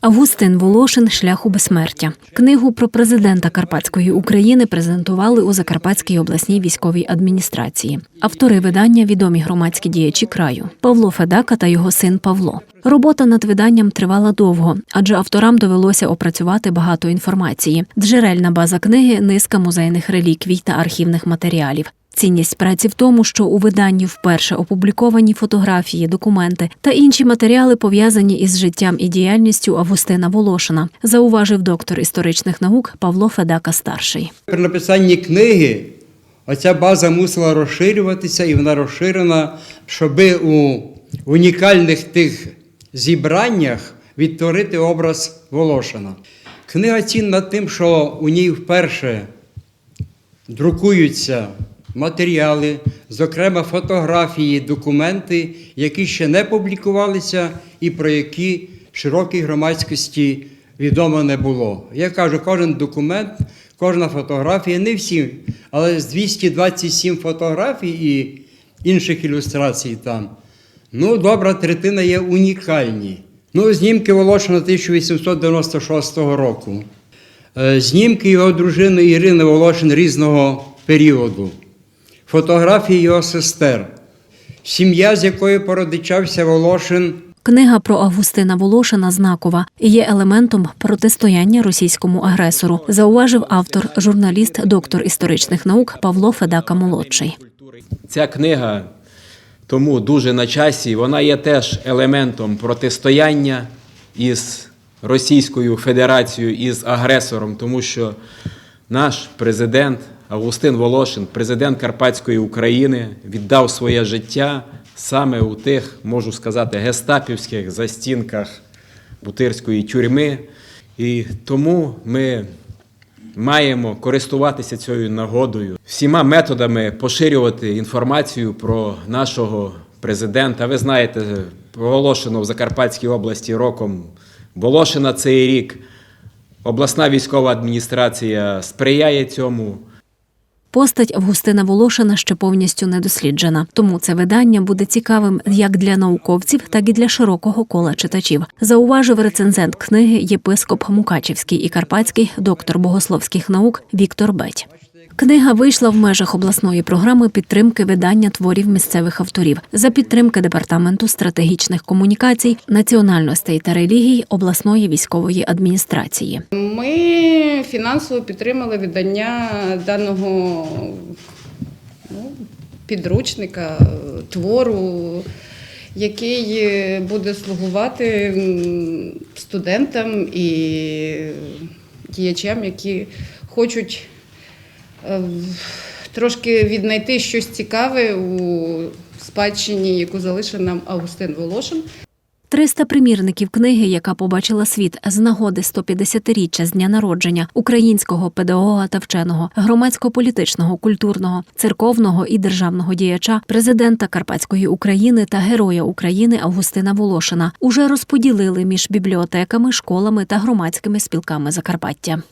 Августин Волошин Шлях у безсмертя. Книгу про президента Карпатської України презентували у Закарпатській обласній військовій адміністрації. Автори видання відомі громадські діячі краю Павло Федака та його син Павло. Робота над виданням тривала довго, адже авторам довелося опрацювати багато інформації. Джерельна база книги, низка музейних реліквій та архівних матеріалів. Цінність праці в тому, що у виданні вперше опубліковані фотографії, документи та інші матеріали пов'язані із життям і діяльністю Августина Волошина, зауважив доктор історичних наук Павло Федака старший. При написанні книги оця база мусила розширюватися, і вона розширена, щоб у унікальних тих зібраннях відтворити образ Волошина. Книга цінна тим, що у ній вперше друкуються матеріали, зокрема фотографії, документи, які ще не публікувалися і про які широкій громадськості відомо не було. Я кажу, кожен документ, кожна фотографія, не всі, але з 227 фотографій і інших ілюстрацій там. Ну, добра третина є унікальні. Ну, знімки Волошина 1896 року. Е, Знімки його дружини Ірини Волошин різного періоду. Фотографії його сестер. Сім'я, з якою породичався Волошин, Книга про Августина Волошина знакова і є елементом протистояння російському агресору, зауважив автор, журналіст, доктор історичних наук Павло Федака молодший. Ця книга тому дуже на часі. Вона є теж елементом протистояння із Російською Федерацією, із агресором, тому що наш президент Августин Волошин, президент Карпатської України, віддав своє життя саме у тих, можу сказати, гестапівських застінках Бутирської тюрми. І тому ми маємо користуватися цією нагодою, всіма методами поширювати інформацію про нашого президента. Ви знаєте, проголошено в Закарпатській області роком Волошина цей рік. Обласна військова адміністрація сприяє цьому. Постать Августина Волошина ще повністю не досліджена, тому це видання буде цікавим як для науковців, так і для широкого кола читачів. Зауважив рецензент книги єпископ Мукачівський і Карпатський, доктор богословських наук Віктор Беть. Книга вийшла в межах обласної програми підтримки видання творів місцевих авторів за підтримки департаменту стратегічних комунікацій, національностей та релігій обласної військової адміністрації. Ми фінансово підтримали видання даного ну, підручника, твору, який буде слугувати студентам і діячам, які хочуть е, трошки віднайти щось цікаве у спадщині, яку залишив нам Августин Волошин. 300 примірників книги, яка побачила світ з нагоди 150-річчя з дня народження українського педагога та вченого, громадсько-політичного, культурного, церковного і державного діяча, президента Карпатської України та героя України Августина Волошина, уже розподілили між бібліотеками, школами та громадськими спілками Закарпаття.